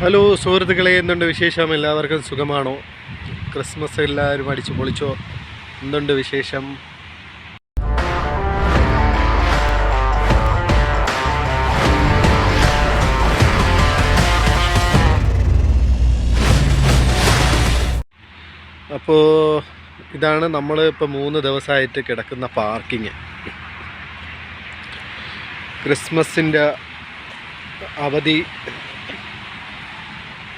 Hello സുഹൃത്തുക്കളെ എന്തുണ്ട് വിശേഷം? എല്ലാവർക്കും സുഖമാണോ? ക്രിസ്മസ് എല്ലാവരും അടിച്ചു പൊളിച്ചോ? എന്തുണ്ട് വിശേഷം? അപ്പോൾ ഇതാണ് നമ്മൾ ഇപ്പോൾ മൂന്ന് ദിവസമായിട്ട് കിടക്കുന്ന പാർക്കിങ്. ക്രിസ്മസിന്റെ അവധി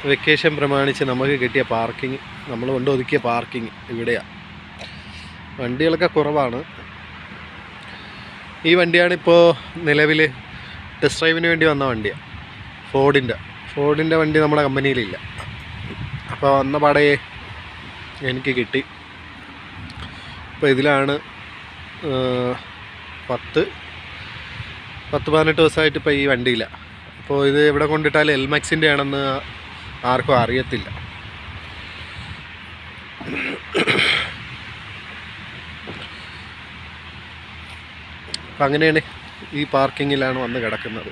വെക്കേഷൻ പ്രമാണിച്ച് നമുക്ക് കിട്ടിയ പാർക്കിംഗ് നമ്മൾ കൊണ്ട് ഒതുക്കിയ പാർക്കിംഗ് ഇവിടെയാണ് വണ്ടികളൊക്കെ കുറവാണ്. ഈ വണ്ടിയാണിപ്പോൾ നിലവിൽ ടെസ്റ്റ് ഡ്രൈവിന് വേണ്ടി വന്ന വണ്ടിയാണ് ഫോർഡിന്റെ ഫോർഡിന്റെ വണ്ടി നമ്മുടെ കമ്പനിയിലില്ല. അപ്പോൾ വന്ന പടയെ എനിക്ക് കിട്ടി. അപ്പോൾ ഇതിലാണ് പത്ത് പത്ത് പതിനെട്ട് ദിവസമായിട്ട് ഇപ്പോൾ ഈ വണ്ടിയില്ല അപ്പോൾ ഇത് എവിടെ കൊണ്ടിട്ടാൽ എൽമാക്സിന്റെ ആണെന്ന് ആർക്കും അറിയത്തില്ല. അപ്പം അങ്ങനെയാണ് ഈ പാർക്കിങ്ങിലാണ് വന്ന് കിടക്കുന്നത്.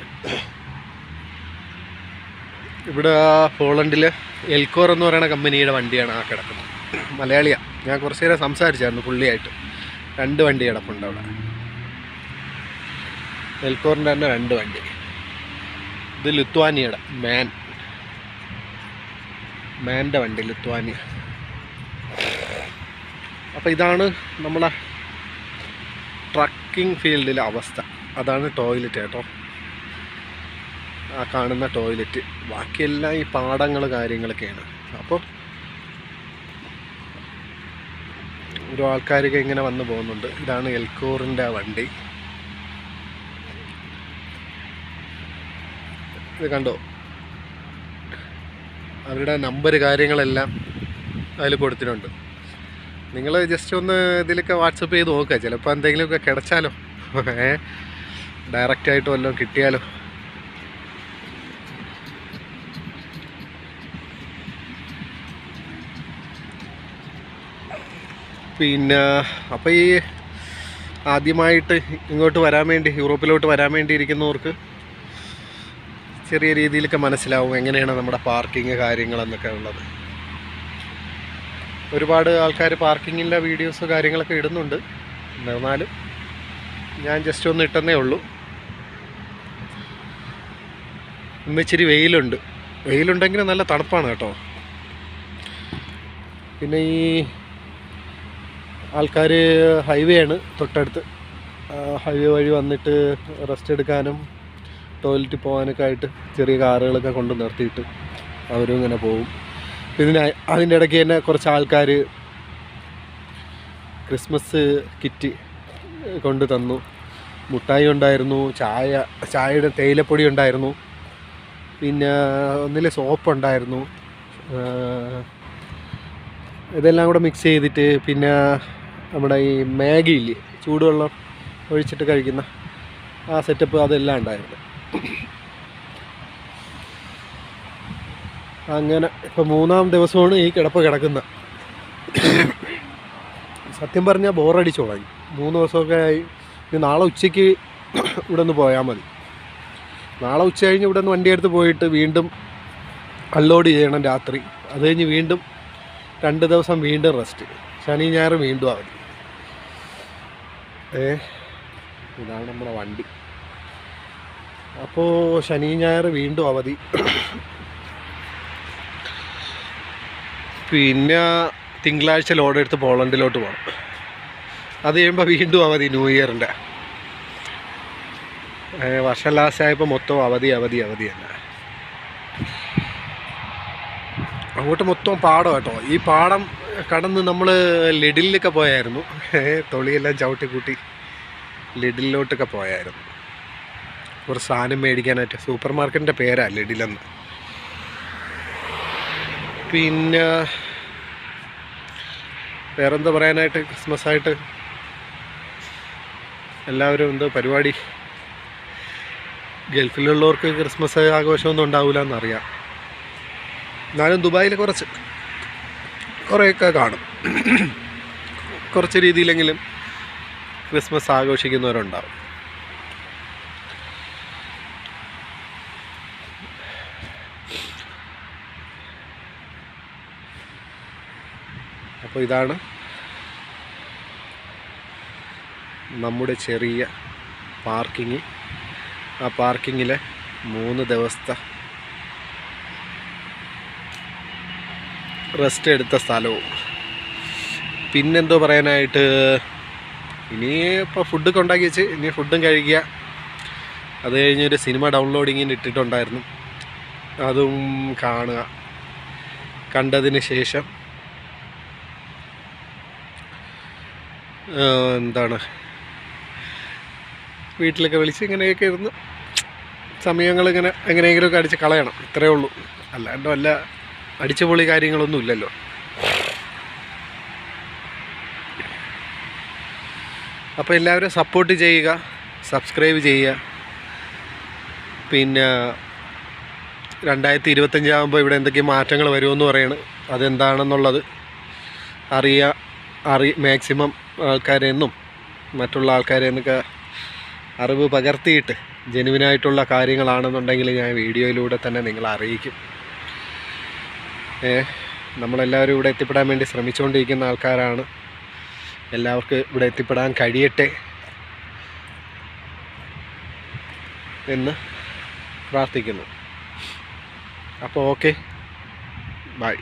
ഇവിടെ പോളണ്ടിൽ എൽക്കോർ എന്ന് പറയുന്ന കമ്പനിയുടെ വണ്ടിയാണ് ആ കിടക്കുന്നത്. മലയാളിയാണ് ഞാൻ കുറച്ച് നേരം സംസാരിച്ചായിരുന്നു പുള്ളിയായിട്ട്. രണ്ട് വണ്ടി കിടപ്പുണ്ട് അവിടെ. എൽക്കോറിന്റെ തന്നെ രണ്ട് വണ്ടി. ഇത് ലിത്വാനിയുടെ മാൻ. മാന്റെ വണ്ടി ലിത്വാനിയ അപ്പോൾ ഇതാണ് നമ്മളെ ട്രക്കിംഗ് ഫീൽഡിലെ അവസ്ഥ. അതാണ് ടോയ്ലറ്റ് കേട്ടോ. ആ കാണുന്ന ടോയ്ലറ്റ്. ബാക്കിയെല്ലാം ഈ പാടങ്ങൾ കാര്യങ്ങളൊക്കെയാണ്. അപ്പോൾ ഒരു ആൾക്കാരൊക്കെ ഇങ്ങനെ വന്നു പോകുന്നുണ്ട്. ഇതാണ് എൽക്കോറിന്റെ വണ്ടി. ഇത് കണ്ടോ? അവരുടെ നമ്പർ കാര്യങ്ങളെല്ലാം അതിൽ കൊടുത്തിട്ടുണ്ട്. നിങ്ങൾ ജസ്റ്റ് ഒന്ന് ഇതിലൊക്കെ വാട്സപ്പ് ചെയ്ത് നോക്കുക. ചിലപ്പോൾ എന്തെങ്കിലുമൊക്കെ കിടച്ചാലോ? ഡയറക്റ്റ് ആയിട്ട് വല്ലതും കിട്ടിയാലോ? പിന്നെ അപ്പോൾ ഈ ആദ്യമായിട്ട് ഇങ്ങോട്ട് വരാൻ വേണ്ടി യൂറോപ്പിലോട്ട് വരാൻ വേണ്ടി ഇരിക്കുന്നവർക്ക് ചെറിയ രീതിയിലൊക്കെ മനസ്സിലാവും എങ്ങനെയാണ് നമ്മുടെ പാർക്കിങ് കാര്യങ്ങളെന്നൊക്കെ ഉള്ളത്. ഒരുപാട് ആൾക്കാർ പാർക്കിങ്ങിന്റെ വീഡിയോസ് കാര്യങ്ങളൊക്കെ ഇടുന്നുണ്ട്. എന്നാലും ഞാൻ ജസ്റ്റ് ഒന്ന് ഇട്ടെന്നേ ഉള്ളൂ. ഇന്ന് ഇച്ചിരി വെയിലുണ്ട്. വെയിലുണ്ടെങ്കിൽ നല്ല തണുപ്പാണ് കേട്ടോ. പിന്നെ ഈ ആൾക്കാർ ഹൈവേ ആണ് തൊട്ടടുത്ത് ഹൈവേ വഴി വന്നിട്ട് റെസ്റ്റ് എടുക്കാനും ടോയ്ലറ്റിൽ പോകാനൊക്കെ ആയിട്ട് ചെറിയ കാറുകളൊക്കെ കൊണ്ട് നിർത്തിയിട്ട് അവരും ഇങ്ങനെ പോകും പിന്നെ അതിന്റെ ഇടയ്ക്ക് തന്നെ കുറച്ച് ആൾക്കാർ ക്രിസ്മസ് കിറ്റ് കൊണ്ട് തന്നു. മുട്ടായി ഉണ്ടായിരുന്നു ചായ ചായയുടെ തേയിലപ്പൊടി ഉണ്ടായിരുന്നു. പിന്നെ ഒന്നിലെ സോപ്പ് ഉണ്ടായിരുന്നു. ഇതെല്ലാം കൂടെ മിക്സ് ചെയ്തിട്ട് പിന്നെ നമ്മുടെ ഈ മാഗി ഇല്ലേ ചൂടുവെള്ളം ഒഴിച്ചിട്ട് കഴിക്കുന്ന ആ സെറ്റപ്പ് അതെല്ലാം ഉണ്ടായിരുന്നു. അങ്ങനെ ഇപ്പം മൂന്നാം ദിവസമാണ് ഈ കിടപ്പ് കിടക്കുന്നത്. സത്യം പറഞ്ഞാൽ ബോറടിച്ചു തുടങ്ങി മൂന്ന് ദിവസമൊക്കെ ആയി. ഇനി നാളെ ഉച്ചയ്ക്ക് ഇവിടെ നിന്ന് പോയാൽ മതി. നാളെ ഉച്ച കഴിഞ്ഞ് ഇവിടെ നിന്ന് വണ്ടി എടുത്ത് പോയിട്ട് വീണ്ടും അൺലോഡ് ചെയ്യണം രാത്രി. അത് കഴിഞ്ഞ് വീണ്ടും രണ്ട് ദിവസം വീണ്ടും റെസ്റ്റ്. ശനി ഞായർ വീണ്ടും അവധി. ഏ ഇതാണ് നമ്മുടെ വണ്ടി. അപ്പോൾ ശനി ഞായർ വീണ്ടും അവധി. പിന്നെ തിങ്കളാഴ്ച ലോഡ് എടുത്ത് പോളണ്ടിലോട്ട് പോകണം അത് കഴിയുമ്പോൾ വീണ്ടും അവധി ന്യൂ ഇയറിന്റെ വർഷം ലാസ്റ്റ് ആയപ്പോൾ മൊത്തം അവധി അവധി അവധി തന്നെ. അങ്ങോട്ട് മൊത്തം പാടം കേട്ടോ. ഈ പാടം കടന്ന് നമ്മൾ ലിഡിലൊക്കെ പോയായിരുന്നു. തൊളിയെല്ലാം ചവിട്ടി കൂട്ടി ലിഡിലോട്ടൊക്കെ പോയായിരുന്നു. ഒരു സാധനം മേടിക്കാനായിട്ട് സൂപ്പർ മാർക്കറ്റിന്റെ പേരാണ് ലിഡിലെന്ന്. പിന്നെ വേറെന്താ പറയാനായിട്ട് ക്രിസ്മസ് ആയിട്ട് എല്ലാവരും എന്തോ പരിപാടി? ഗൾഫിലുള്ളവർക്ക് ക്രിസ്മസ് ആഘോഷമൊന്നും ഉണ്ടാവില്ല എന്നറിയാം എന്നാലും ദുബായിൽ കുറച്ച് കുറേയൊക്കെ കാണും. കുറച്ച് രീതിയിലെങ്കിലും ക്രിസ്മസ് ആഘോഷിക്കുന്നവരുണ്ടാവും. അപ്പോൾ ഇതാണ് നമ്മുടെ ചെറിയ പാർക്കിങ്. ആ പാർക്കിങ്ങിലെ മൂന്ന് ദിവസത്തെ റെസ്റ്റ് എടുത്ത സ്ഥലവും. പിന്നെന്തോ പറയാനായിട്ട് ഇനി ഇപ്പോൾ ഫുഡൊക്കെ ഉണ്ടാക്കി വെച്ച് ഇനി ഫുഡും കഴിക്കുക. അത് കഴിഞ്ഞൊരു സിനിമ ഡൗൺലോഡിങ്ങിന് ഇട്ടിട്ടുണ്ടായിരുന്നു. അതും കാണുക. കണ്ടതിന് ശേഷം എന്താണ്? വീട്ടിലൊക്കെ വിളിച്ച് ഇങ്ങനെയൊക്കെ ഇരുന്ന് സമയങ്ങൾ ഇങ്ങനെ എങ്ങനെയെങ്കിലുമൊക്കെ അടിച്ച് കളയണം ഇത്രയേ ഉള്ളൂ. അല്ലാണ്ട് വല്ല അടിച്ചുപൊളി കാര്യങ്ങളൊന്നും ഇല്ലല്ലോ. അപ്പോൾ എല്ലാവരും സപ്പോർട്ട് ചെയ്യുക സബ്സ്ക്രൈബ് ചെയ്യുക. പിന്നെ രണ്ടായിരത്തി ഇരുപത്തഞ്ചാകുമ്പോൾ ഇവിടെ എന്തൊക്കെ മാറ്റങ്ങൾ വരുമെന്ന് പറയണ്. അതെന്താണെന്നുള്ളത് അറിയാ അറി മാക്സിമം ആൾക്കാരെ നിന്നും മറ്റുള്ള ആൾക്കാരെ നിന്നൊക്കെ അറിവ് പകർത്തിയിട്ട് ജെനുവിനായിട്ടുള്ള കാര്യങ്ങളാണെന്നുണ്ടെങ്കിൽ ഞാൻ വീഡിയോയിലൂടെ തന്നെ നിങ്ങളെ അറിയിക്കും. ഏ നമ്മളെല്ലാവരും ഇവിടെ എത്തിപ്പെടാൻ വേണ്ടി ശ്രമിച്ചുകൊണ്ടിരിക്കുന്ന ആൾക്കാരാണ്. എല്ലാവർക്കും ഇവിടെ എത്തിപ്പെടാൻ കഴിയട്ടെ എന്ന് പ്രാർത്ഥിക്കുന്നു. അപ്പോൾ ഓക്കെ. ബൈ.